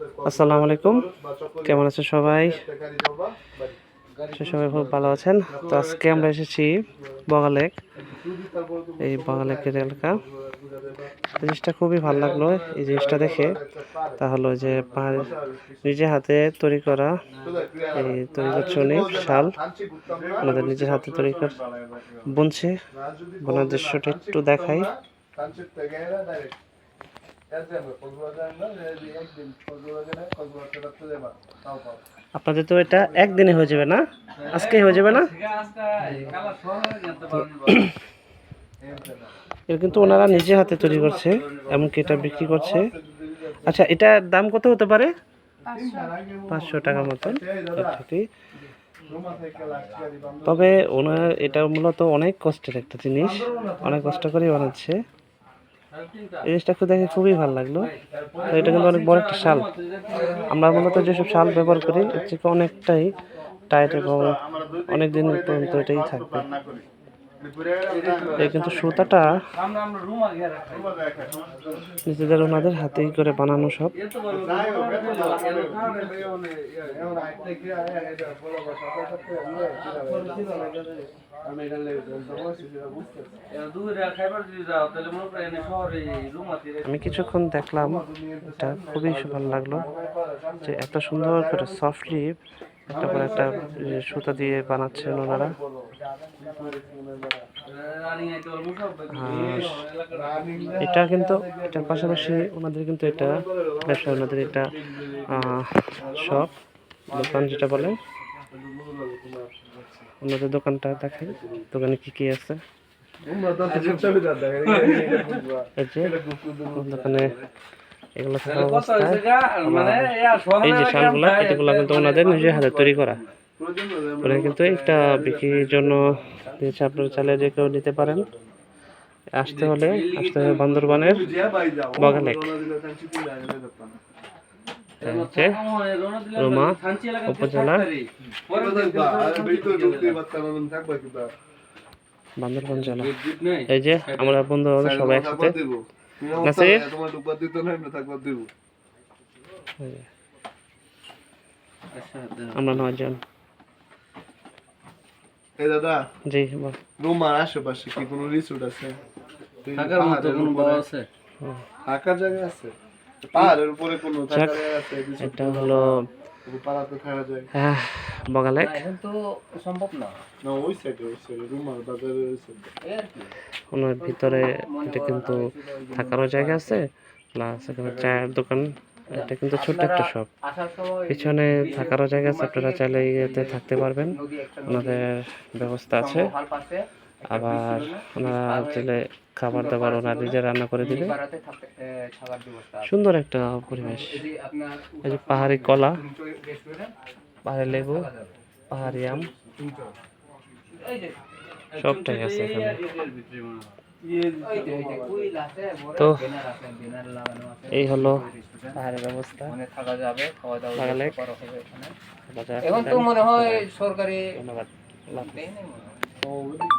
আসসালামু আলাইকুম। কেমন আছে সবাই? সবাই খুব ভালো আছেন। তো আজকে আমরা এসেছি বগালেক এই বগালেকের এলাকা। জিনিসটা খুবই ভালো লাগল এই জিনিসটা দেখে। তা হলো যে পাহাড় নিজে হাতে তৈরি করা এই তৈরি করছে উনি, শাল। ওনাদের নিজের হাতে তৈরি কর বুনছে। বোনার দৃশ্যটা একটু দেখাই। আপনাদের তো এটা একদিনে হয়ে যাবে না? আজকে হয়ে যাবে না? এটা কিন্তু ওনারা নিজে হাতে তৈরি করছে, এমনকি এটা বিক্রি করছে। আচ্ছা এটার দাম কত হতে পারে? পাঁচশো টাকা মতন তবে ওনার এটা মূলত অনেক কষ্টের একটা জিনিস, অনেক কষ্ট করেই বানাচ্ছে। এই জিনিসটা একটু দেখে খুবই ভালো লাগল। তো এটা কিন্তু অনেক বড় একটা শাল। আমরা মূলত যেসব শাল ব্যবহার করি এর থেকে অনেকটাই টাইট এবং অনেক দিন পর্যন্ত এটাই থাকবে। কিন্তু সুতাটা নিজেদের ওনাদের হাতেই করে বানানো সব। আমি কিছুক্ষণ দেখলাম, এটা খুবই ভালো লাগল যে এত সুন্দর করে সফটলি একটা পর একটা সুতা দিয়ে বানাচ্ছেন ওনারা। এটা কিন্তু এটার পাশাপাশি ওনাদের কিন্তু এটা ব্যবসা ওনাদের এটা শপ দোকান যেটা বলে। ওনাদের দোকানটা দেখেন দোকানে কি কি আছে। দোকানে এগুলো অবস্থায় এই যে শালগুলা এটাগুলো কিন্তু ওনাদের নিজের হাতে তৈরি করা। ওরা কিন্তু একটা বিক্রির জন্য দিয়েছে। আপনারা চাইলে যে কেউ নিতে পারেন। আসতে হলে আসতে হবে বান্দরবানের বগালেক হচ্ছে রোমা উপজেলা। বান্দরবান জেলা। এই যে আমরা বন্ধু সবাই একসাথে নাসির এই যে, আমরা নয়জন। এই দাদা জি বল। রোমার আশেপাশে কি কোনো রিসোর্ট আছে? থাকার মতো কোনো বাবা আছে? থাকার জায়গা আছে? পাহাড়ের উপরে কোনো থাকার জায়গা আছে? এটা হলো পাড়াতে থাকা যায় বগালেক এখন তো সম্ভব না। না ওই সাইডে ওই সাইডে রুমার বাজারের ওই সাইডে ওনার ভিতরে এটা কিন্তু থাকারও জায়গা আছে প্লাস এখানে চায়ের দোকান এটা কিন্তু ছোট্ট একটা শপ পিছনে থাকারও জায়গা আছে আপনারা চাইলে ইয়েতে থাকতে পারবেন। ওনাদের ব্যবস্থা আছে। আবার ওনারা চাইলে খাবার দাবার ওনারা নিজে রান্না করে দিবে। সুন্দর একটা পরিবেশ। এই যে পাহাড়ি কলা। পাহাড়ি লেবু পাহাড়ি আম। সবটাই আছে এখানে। তো এই হলো পাহাড়ের ব্যবস্থা মানে থাকা যাবে খাওয়া দাওয়া এখন তো মনে হয় সরকারি ধন্যবাদ।